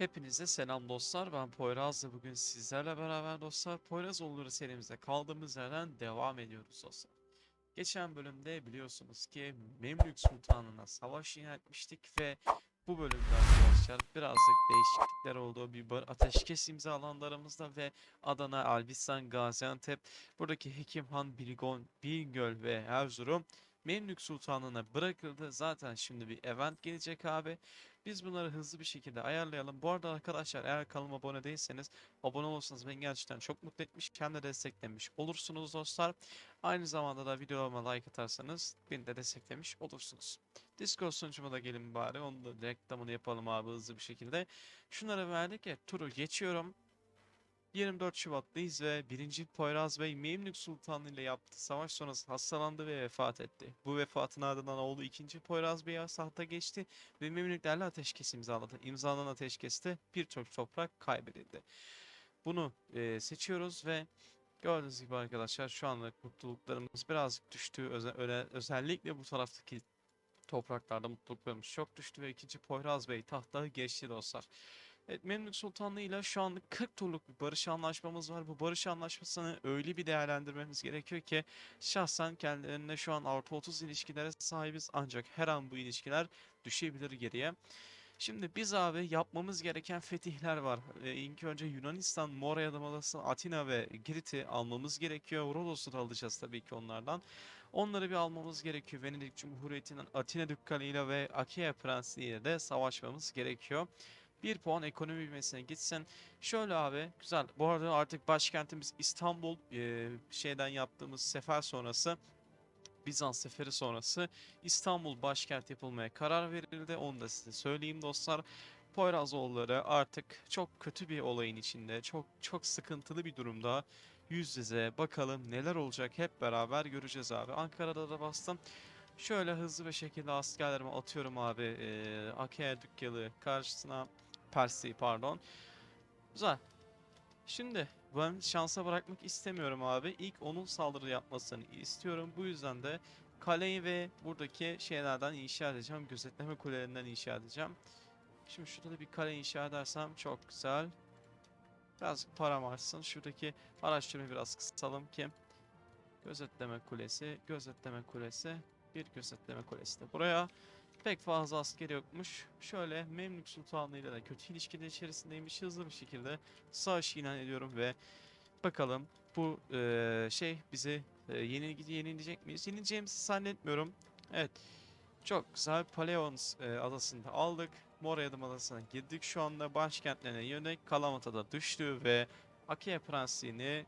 Hepinize selam dostlar. Ben Poyraz ve bugün sizlerle beraber dostlar Poyrazoğulları serimize kaldığımız yerden devam ediyoruz dostlar. Geçen bölümde biliyorsunuz ki Memlük Sultanı'na savaş ilan ve bu bölümde arkadaşlar birazcık değişiklikler oldu. Bir bar- ateşkes imzalandı aramızda ve Adana, Elbistan, Gaziantep, buradaki Hekimhan, Bilgon, Bingöl ve Erzurum Memlük Sultanı'na bırakıldı. Zaten şimdi bir event gelecek abi. Biz bunları hızlı bir şekilde ayarlayalım. Bu arada arkadaşlar eğer kanalıma abone değilseniz abone olursanız beni gerçekten çok mutlu etmiş. Hem de desteklemiş olursunuz dostlar. Aynı zamanda da videoma like atarsanız beni de desteklemiş olursunuz. Discord sunucuma da gelin bari. Onu da reklamını yapalım abi hızlı bir şekilde. Şunlara verdik ya turu geçiyorum. 24 Şubat'tayız ve 1. Poyraz Bey Memlük Sultanı ile yaptığı savaş sonrası hastalandı ve vefat etti. Bu vefatın ardından oğlu 2. Poyraz Bey tahta geçti ve Memlüklerle ateşkes imzaladı. İmzalanan ateşkeste birçok toprak kaybedildi. Bunu e, seçiyoruz ve gördüğünüz gibi arkadaşlar şu anlık mutluluklarımız birazcık düştü. Öze- öyle, özellikle bu taraftaki topraklarda mutluluklarımız çok düştü ve 2. Poyraz Bey tahta geçti dostlar. Evet, Memlük Sultanlığı ile şu anlık 40 turluk bir barış anlaşmamız var. Bu barış anlaşmasını öyle bir değerlendirmemiz gerekiyor ki şahsen kendilerine şu an artı 30 ilişkilere sahibiz ancak her an bu ilişkiler düşebilir geriye. Şimdi biz abi yapmamız gereken fetihler var. Ee, ilk önce Yunanistan, Mora Yarımadası, Atina ve Girit'i almamız gerekiyor. Rodos'u da alacağız tabii ki onlardan. Onları bir almamız gerekiyor. Venedik Cumhuriyeti'nin Atina Dükkali'yle ve Achaea Prensliği ile de savaşmamız gerekiyor. Bir puan ekonomi bilmesine gitsin. Şöyle abi güzel. Bu arada artık başkentimiz İstanbul eee, şeyden yaptığımız sefer sonrası Bizans seferi sonrası İstanbul başkent yapılmaya karar verildi. Onu da size söyleyeyim dostlar. Poyrazoğulları artık çok kötü bir olayın içinde, çok çok sıkıntılı bir durumda. Yüz yüze bakalım neler olacak hep beraber göreceğiz abi. Ankara'da da bastım. Şöyle hızlı bir şekilde askerlerimi atıyorum abi. Ee, Achaea Dükkalı karşısına Pers'i pardon. Güzel. Şimdi ben şansa bırakmak istemiyorum abi. İlk onun saldırı yapmasını istiyorum. Bu yüzden de kaleyi ve buradaki şeylerden inşa edeceğim. Gözetleme kulelerinden inşa edeceğim. Şimdi şurada da bir kale inşa edersem çok güzel. Birazcık param artsın. Şuradaki araştırmayı biraz kısalım ki. Gözetleme kulesi, gözetleme kulesi, bir gözetleme kulesi de buraya. Pek fazla asker yokmuş. Şöyle Memlük Sultanlığı ile de kötü ilişkiler içerisindeymiş. Hızlı bir şekilde savaş ilan ediyorum ve bakalım bu eee, şey bizi yenilgi yenileyecek miyiz? Yenileceğimizi zannetmiyorum. Evet. Çok güzel. Paleons eee, adasını da aldık. Morayadım adasına girdik. Şu anda başkentlerine yönelik Kalamata'da düştü ve Achaea Prensliğini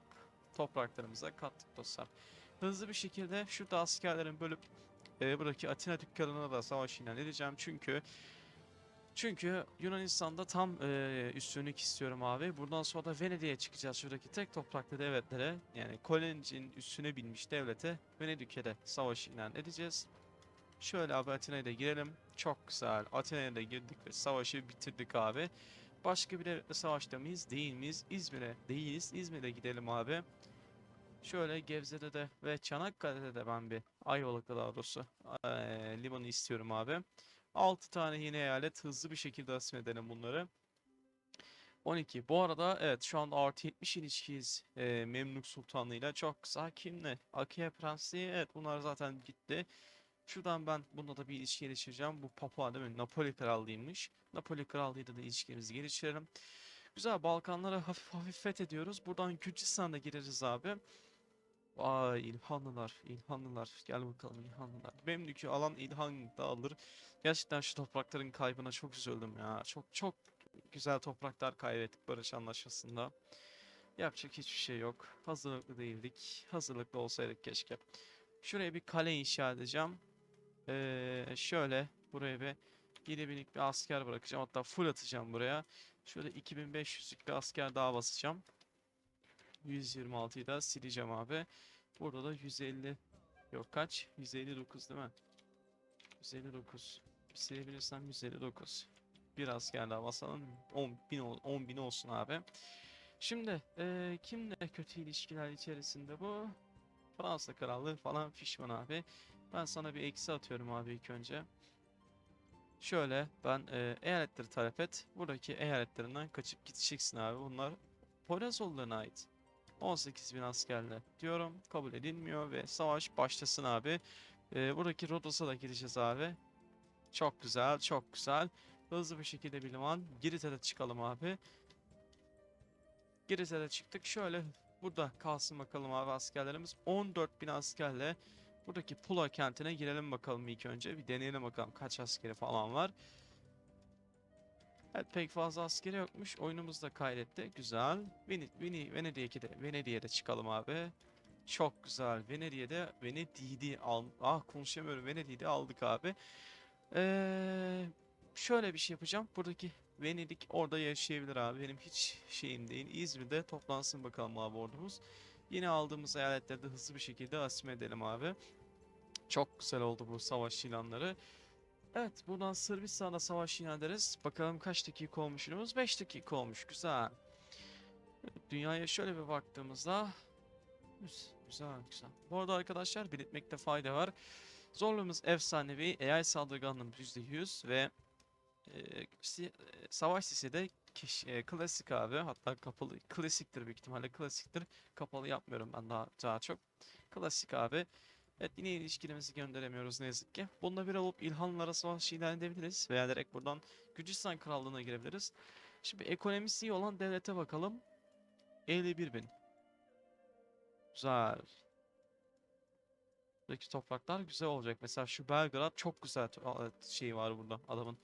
topraklarımıza kattık dostlar. Hızlı bir şekilde şurada askerlerin bölüp e, buradaki Atina dükkanına da savaş ilan edeceğim çünkü çünkü Yunanistan'da tam e, üstünlük istiyorum abi. Buradan sonra da Venedik'e çıkacağız. Şuradaki tek topraklı devletlere yani Kolenc'in üstüne binmiş devlete Venedik'e de savaş ilan edeceğiz. Şöyle abi Atina'ya da girelim. Çok güzel. Atina'ya da girdik ve savaşı bitirdik abi. Başka bir devletle savaşta mıyız? Değil miyiz? İzmir'e değiliz. İzmir'e gidelim abi. Şöyle Gebze'de de ve Çanakkale'de de ben bir Ayvalık'ta daha doğrusu eee, limanı istiyorum abi. 6 tane yeni eyalet hızlı bir şekilde asmedelim bunları. 12. Bu arada evet şu anda artı 70 ilişkiyiz eee Memlük Sultanlığı'yla. Çok güzel. Kimle? Achaea Prensliği. Evet bunlar zaten gitti. Şuradan ben bunda da bir ilişki geliştireceğim. Bu Papua değil mi? Napoli Krallığıymış. Napoli Krallığı'yla da ilişkilerimizi geliştirelim. Güzel Balkanlara hafif hafif fethediyoruz. Buradan Gürcistan'da gireriz abi. Vay İlhanlılar, İlhanlılar. Gel bakalım İlhanlılar. Memlük'ü alan İlhan da alır. Gerçekten şu toprakların kaybına çok üzüldüm ya. Çok çok güzel topraklar kaybettik barış anlaşmasında. Yapacak hiçbir şey yok. Hazırlıklı değildik. Hazırlıklı olsaydık keşke. Şuraya bir kale inşa edeceğim. Ee, şöyle buraya bir 7000'lik bir asker bırakacağım. Hatta full atacağım buraya. Şöyle 2500'lük bir asker daha basacağım. 126'yı da sileceğim abi. Burada da 150 yok kaç? 159 değil mi? 159. Silebilirsem 159. Bir asker daha basalım. 10 bin, ol- 10 bin olsun abi. Şimdi eee kimle kötü ilişkiler içerisinde bu? Fransa Krallığı falan fişman abi. Ben sana bir eksi atıyorum abi ilk önce. Şöyle ben e, eyaletleri talep et. Buradaki eyaletlerinden kaçıp gideceksin abi. Bunlar Poyrazoğullarına ait. 18 bin askerle diyorum. Kabul edilmiyor ve savaş başlasın abi. E, buradaki Rodos'a da gideceğiz abi. Çok güzel, çok güzel. Hızlı bir şekilde bir liman. Girit'e de çıkalım abi. Girit'e de çıktık. Şöyle burada kalsın bakalım abi askerlerimiz. 14 bin askerle buradaki Pula kentine girelim bakalım ilk önce. Bir deneyelim bakalım kaç askeri falan var. Evet pek fazla askeri yokmuş. Oyunumuz da kaydetti. Güzel. Veni, Veni, Venedik'e de, Venedik'e de çıkalım abi. Çok güzel. Venedik'e de Venedik'i al. Ah konuşamıyorum. Venedik'i de aldık abi. Ee, şöyle bir şey yapacağım. Buradaki Venedik orada yaşayabilir abi. Benim hiç şeyim değil. İzmir'de toplansın bakalım abi ordumuz. Yine aldığımız eyaletleri de hızlı bir şekilde asim edelim abi. Çok güzel oldu bu savaş ilanları. Evet buradan Sırbistan'da savaş ilan ederiz. Bakalım kaç dakika olmuş yılımız? 5 dakika olmuş. Güzel. Dünyaya şöyle bir baktığımızda Güz- Güzel güzel. Bu arada arkadaşlar belirtmekte fayda var. Zorluğumuz efsanevi, AI saldırganlığımız %100 ve e, si- e, savaş sisi de kiş- e, klasik abi. Hatta kapalı, klasiktir büyük ihtimalle klasiktir. Kapalı yapmıyorum ben daha, daha çok. Klasik abi. Evet yine ilişkilerimizi gönderemiyoruz ne yazık ki. Bununla bir alıp İlhanlara savaş ilan edebiliriz. Veya direkt buradan Gürcistan Krallığı'na girebiliriz. Şimdi ekonomisi iyi olan devlete bakalım. 51 bin. Güzel. Buradaki topraklar güzel olacak. Mesela şu Belgrad çok güzel şey var burada adamın.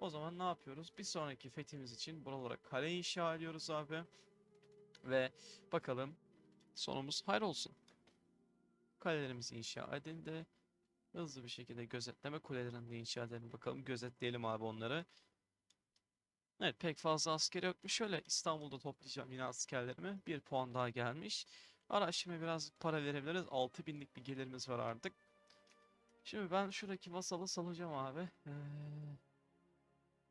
O zaman ne yapıyoruz? Bir sonraki fethimiz için buralara kale inşa ediyoruz abi. Ve bakalım sonumuz hayır olsun. Kalelerimiz inşa edildi. Hızlı bir şekilde gözetleme kulelerini inşa edelim. Bakalım gözetleyelim abi onları. Evet pek fazla asker yokmuş. Şöyle İstanbul'da toplayacağım yine askerlerimi. Bir puan daha gelmiş. Araştırmaya biraz para verebiliriz. 6000'lik bir gelirimiz var artık. Şimdi ben şuradaki vasalı salacağım abi. Ee,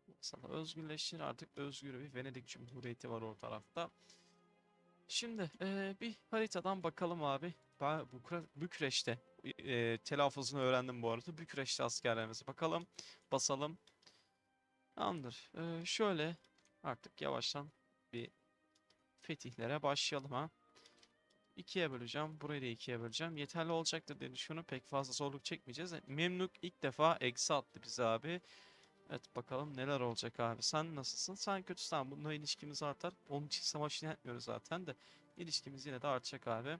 vasalı özgürleştir artık özgür bir Venedik Cumhuriyeti var o tarafta. Şimdi ee, bir haritadan bakalım abi. Ben Bukra Bükreş'te ee, telaffuzunu öğrendim bu arada. Bükreş'te askerlerimize bakalım. Basalım. Tamamdır. Ee, şöyle artık yavaştan bir fetihlere başlayalım ha. İkiye böleceğim. Burayı da ikiye böleceğim. Yeterli olacaktır diye düşünüyorum. Pek fazla zorluk çekmeyeceğiz. Memluk ilk defa eksi attı bize abi. Evet bakalım neler olacak abi. Sen nasılsın? Sen kötüsün. Tamam, Bununla ilişkimiz artar. Onun için savaş etmiyoruz zaten de. İlişkimiz yine de artacak abi.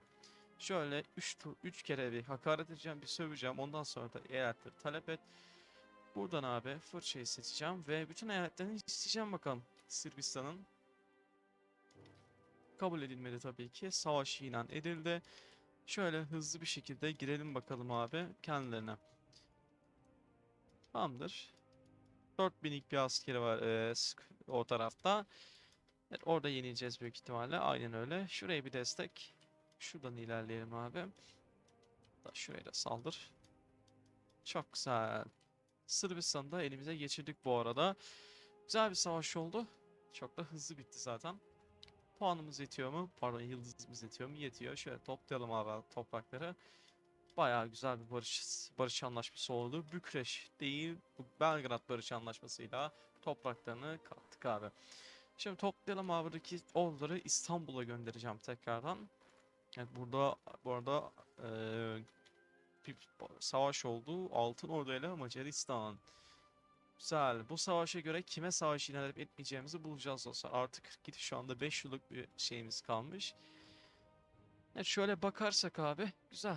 Şöyle 3 tur 3 kere bir hakaret edeceğim, bir söveceğim. Ondan sonra da eyaletleri talep et. Buradan abi fırçayı seçeceğim ve bütün eyaletlerini isteyeceğim bakalım. Sırbistan'ın kabul edilmedi tabii ki. Savaş ilan edildi. Şöyle hızlı bir şekilde girelim bakalım abi kendilerine. Tamamdır. 4000'lik bir askeri var sık- o tarafta. Evet, orada yenileceğiz büyük ihtimalle. Aynen öyle. Şuraya bir destek. Şuradan ilerleyelim abi. Da şuraya da saldır. Çok güzel. Sırbistan'ı da elimize geçirdik bu arada. Güzel bir savaş oldu. Çok da hızlı bitti zaten. Puanımız yetiyor mu? Pardon yıldızımız yetiyor mu? Yetiyor. Şöyle toplayalım abi toprakları. Bayağı güzel bir barış barış anlaşması oldu. Bükreş değil, Belgrad barış anlaşmasıyla topraklarını kattık abi. Şimdi toplayalım abi buradaki İstanbul'a göndereceğim tekrardan. Evet burada bu arada eee, bir savaş oldu. Altın Ordu ile Macaristan. Güzel. Bu savaşa göre kime savaş ilan edip etmeyeceğimizi bulacağız dostlar. Artık git şu anda 5 yıllık bir şeyimiz kalmış. Evet şöyle bakarsak abi. Güzel.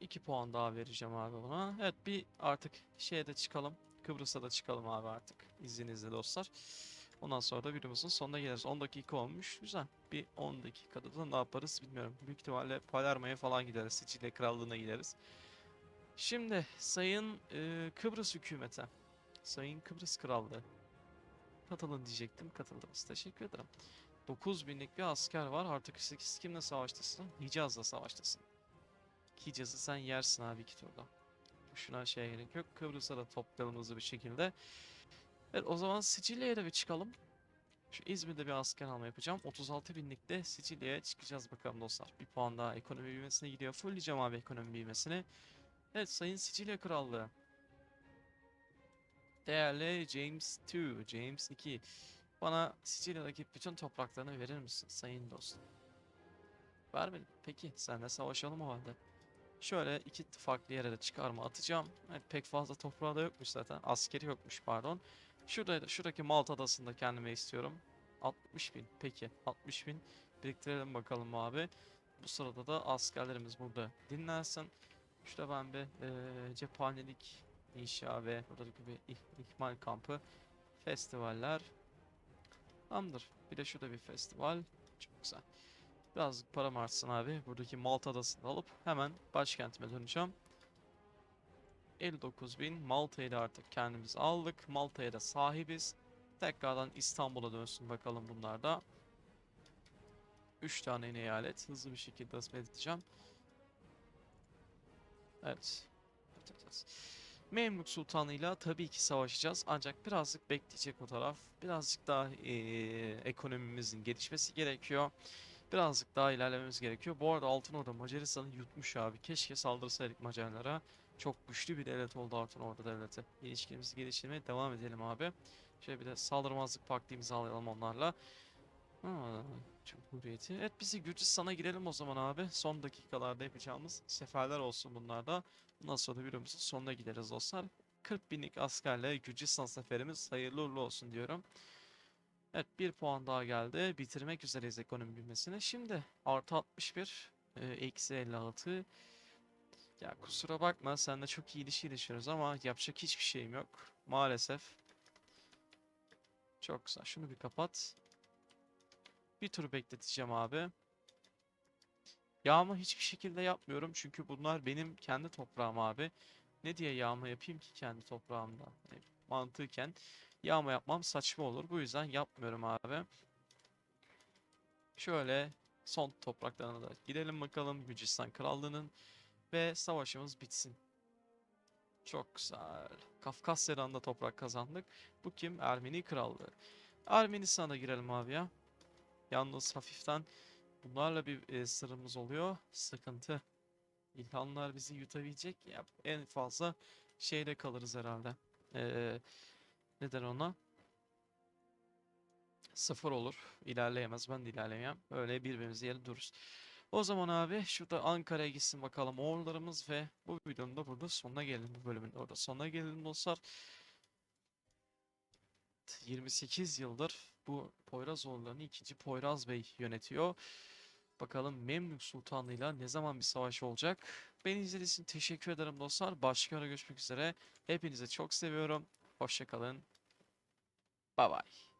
2 puan daha vereceğim abi buna. Evet bir artık şeye de çıkalım. Kıbrıs'a da çıkalım abi artık. İzninizle dostlar. Ondan sonra da videomuzun sonuna geliriz. 10 dakika olmuş. Güzel. Bir 10 dakikada da ne yaparız bilmiyorum. Büyük ihtimalle Palermo'ya falan gideriz. Sicilya Krallığı'na gideriz. Şimdi Sayın e, Kıbrıs hükümeti. Sayın Kıbrıs Krallığı. Katılın diyecektim. Katıldınız. Teşekkür ederim. 9000'lik bir asker var. Artık siz kimle savaştasın? Hicaz'la savaştasın. Hicaz'ı sen yersin abi iki turda. Şuna şeye gerek yok. Kıbrıs'a da toplayalım hızlı bir şekilde. Evet o zaman Sicilya'ya da bir çıkalım. Şu İzmir'de bir asker alma yapacağım. 36 binlikte Sicilya'ya çıkacağız bakalım dostlar. Bir puan daha ekonomi büyümesine gidiyor. Fullleyeceğim abi ekonomi büyümesini. Evet Sayın Sicilya Krallığı. Değerli James II, James II. Bana Sicilya'daki bütün topraklarını verir misin sayın dostum? Vermedim. Peki senle savaşalım o halde. Şöyle iki farklı yere de çıkarma atacağım. Evet, pek fazla toprağı da yokmuş zaten. Askeri yokmuş pardon. Şurada, şuradaki Malta adasında kendime istiyorum. 60 bin. Peki 60 bin. Biriktirelim bakalım abi. Bu sırada da askerlerimiz burada dinlensin. Şurada ben bir eee cephanelik inşa ve buradaki bir ih- ihmal kampı. Festivaller. Tamamdır. Bir de şurada bir festival. Çok güzel. Birazcık param artsın abi. Buradaki Malta adasını da alıp hemen başkentime döneceğim. 59.000 Malta'yı da artık kendimiz aldık. Malta'ya da sahibiz. Tekrardan İstanbul'a dönsün bakalım bunlar da. 3 tane yeni eyalet. Hızlı bir şekilde edeceğim. Evet. Memlük Sultanı'yla tabii ki savaşacağız. Ancak birazcık bekleyecek o taraf. Birazcık daha eee, ekonomimizin gelişmesi gerekiyor. Birazcık daha ilerlememiz gerekiyor. Bu arada Altın Orda Macaristan'ı yutmuş abi. Keşke saldırsaydık Macarlara. Çok güçlü bir devlet oldu Altın Orda devleti. İlişkimizi geliştirmeye devam edelim abi. Şöyle bir de saldırmazlık paktı imzalayalım onlarla. Ha, Cumhuriyeti. Evet bizi Gürcistan'a girelim o zaman abi. Son dakikalarda yapacağımız seferler olsun bunlar da. Bundan sonra videomuzun sonuna gideriz dostlar. 40 binlik askerle Gürcistan seferimiz hayırlı uğurlu olsun diyorum. Evet bir puan daha geldi. Bitirmek üzereyiz ekonomi büyümesini. Şimdi artı 61, e, eksi 56. Ya kusura bakma seninle çok iyi ilişki yaşıyoruz ama yapacak hiçbir şeyim yok. Maalesef. Çok güzel. Şunu bir kapat. Bir tur bekleteceğim abi. Yağma hiçbir şekilde yapmıyorum çünkü bunlar benim kendi toprağım abi. Ne diye yağma yapayım ki kendi toprağımda? Hani mantıken yağma yapmam saçma olur. Bu yüzden yapmıyorum abi. Şöyle son topraklarına da gidelim bakalım Gürcistan Krallığı'nın ve savaşımız bitsin. Çok güzel. Kafkasya'dan da toprak kazandık. Bu kim? Ermeni Krallığı. Ermenistan'a girelim abi ya. Yalnız hafiften bunlarla bir e, sırrımız oluyor. Sıkıntı. İlhanlar bizi yutabilecek. Ya en fazla şeyde kalırız herhalde. Ee, neden ona? Sıfır olur. İlerleyemez. Ben de ilerleyemem. Öyle birbirimizi yere dururuz. O zaman abi şurada Ankara'ya gitsin bakalım oğullarımız ve bu videonun da burada sonuna gelelim. Bu bölümün orada sonuna gelelim dostlar. 28 yıldır bu Poyrazoğulları'nı 2. Poyraz Bey yönetiyor. Bakalım Memlük Sultanı'yla ne zaman bir savaş olacak? Beni izlediğiniz için teşekkür ederim dostlar. Başka ara görüşmek üzere. Hepinizi çok seviyorum. Hoşçakalın. Bye bye.